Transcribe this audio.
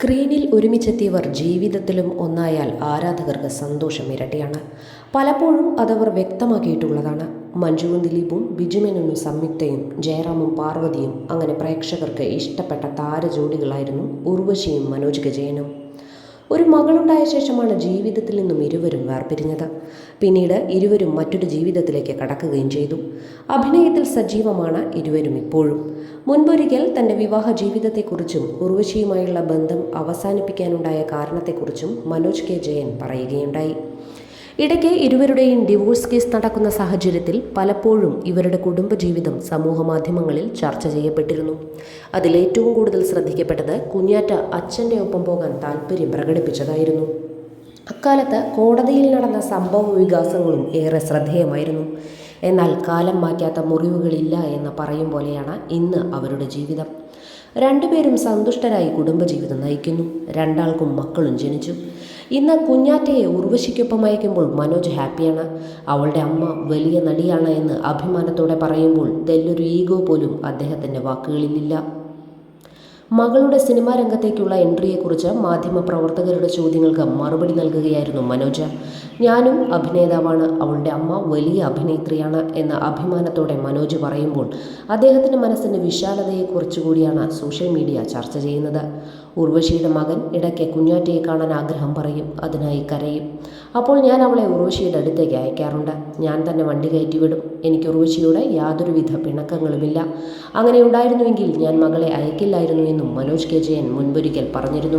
സ്ക്രീനിൽ ഒരുമിച്ചെത്തിയവർ ജീവിതത്തിലും ഒന്നായാൽ ആരാധകർക്ക് സന്തോഷം ഇരട്ടിയാണ് പലപ്പോഴും അതവർ വ്യക്തമാക്കിയിട്ടുള്ളതാണ്. മഞ്ജുവും ദിലീപും ബിജുമേനോനും സംയുക്തയും ജയറാമും പാർവതിയും അങ്ങനെ പ്രേക്ഷകർക്ക് ഇഷ്ടപ്പെട്ട താരജോഡികളായിരുന്നു ഉർവശിയും മനോജ് ഗജയനും ഒരു മകളുണ്ടായ ശേഷമാണ് ജീവിതത്തിൽ നിന്നും ഇരുവരും വേർപിരിഞ്ഞത്. പിന്നീട് ഇരുവരും മറ്റൊരു ജീവിതത്തിലേക്ക് കടക്കുകയും ചെയ്തു. അഭിനയത്തിൽ സജീവമാണ് ഇരുവരും ഇപ്പോഴും. മുൻപൊരിക്കൽ തന്റെ വിവാഹ ജീവിതത്തെക്കുറിച്ചും ഉർവശിയുമായുള്ള ബന്ധം അവസാനിപ്പിക്കാനുണ്ടായ കാരണത്തെക്കുറിച്ചും മനോജ് കെ ജയൻ പറയുകയുണ്ടായി. ഇടയ്ക്ക് ഇരുവരുടെയും ഡിവോഴ്സ് കേസ് നടക്കുന്ന സാഹചര്യത്തിൽ പലപ്പോഴും ഇവരുടെ കുടുംബജീവിതം സമൂഹ മാധ്യമങ്ങളിൽ ചർച്ച ചെയ്യപ്പെട്ടിരുന്നു. അതിൽ ഏറ്റവും കൂടുതൽ ശ്രദ്ധിക്കപ്പെട്ടത് കുഞ്ഞാറ്റ അച്ഛന്റെ ഒപ്പം പോകാൻ താല്പര്യം പ്രകടിപ്പിച്ചതായിരുന്നു. അക്കാലത്ത് കോടതിയിൽ നടന്ന സംഭവ വികാസങ്ങളും ഏറെ ശ്രദ്ധേയമായിരുന്നു. എന്നാൽ കാലം മാറ്റാത്ത മുറിവുകളില്ല എന്ന് പറയും പോലെയാണ് ഇന്ന് അവരുടെ ജീവിതം. രണ്ടുപേരും സന്തുഷ്ടരായി കുടുംബജീവിതം നയിക്കുന്നു. രണ്ടാൾക്കും മക്കളും ജനിച്ചു. ഇന്ന് കുഞ്ഞാറ്റയെ ഉർവശിക്കൊപ്പം അയക്കുമ്പോൾ മനോജ് ഹാപ്പിയാണ്. അവളുടെ അമ്മ വലിയ നടിയാണ് എന്ന് അഭിമാനത്തോടെ പറയുമ്പോൾ ദല്ലൊരു ഈഗോ പോലും അദ്ദേഹത്തിന്റെ വാക്കുകളിലില്ല. മകളുടെ സിനിമാ രംഗത്തേക്കുള്ള എൻട്രിയെക്കുറിച്ച് മാധ്യമപ്രവർത്തകരുടെ ചോദ്യങ്ങൾക്ക് മറുപടി നൽകുകയായിരുന്നു മനോജ്. ഞാനും അഭിനേതാവാണ്. അവളുടെ അമ്മ വലിയ അഭിനേത്രിയാണ് എന്ന അഭിമാനത്തോടെ മനോജ് പറയുമ്പോൾ അദ്ദേഹത്തിന്റെ മനസ്സിന്റെ വിശാലതയെക്കുറിച്ച് കൂടിയാണ് സോഷ്യൽ മീഡിയ ചർച്ച ചെയ്യുന്നത്. ഉർവശിയുടെ മകൻ ഇടയ്ക്ക് കുഞ്ഞാറ്റയെ കാണാൻ ആഗ്രഹം പറയും. അതിനായി കരയും. അപ്പോൾ ഞാൻ അവളെ ഉർവശിയുടെ അടുത്തേക്ക് അയക്കാറുണ്ട്. ഞാൻ തന്നെ വണ്ടി കയറ്റിവിടും. എനിക്ക് ഉർവശിയോട് യാതൊരുവിധ പിണക്കങ്ങളുമില്ല. അങ്ങനെ ഉണ്ടായിരുന്നുവെങ്കിൽ ഞാൻ മകളെ അയക്കില്ലായിരുന്നു എന്നും മനോജ് കെ ജയൻ മുൻപൊരിക്കൽ പറഞ്ഞിരുന്നു